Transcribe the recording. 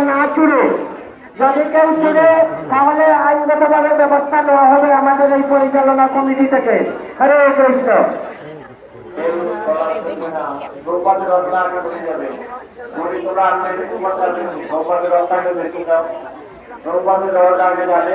না তুলে যদি কেউ তুলে তাহলে আইনগতভাবে ব্যবস্থা নেওয়া হবে আমাদের এই পরিচালনা কমিটি থেকে। হরে কৃষ্ণ। রোপাদের রত্নাকে দেখে যাও। রোপাদের আগে যাবে।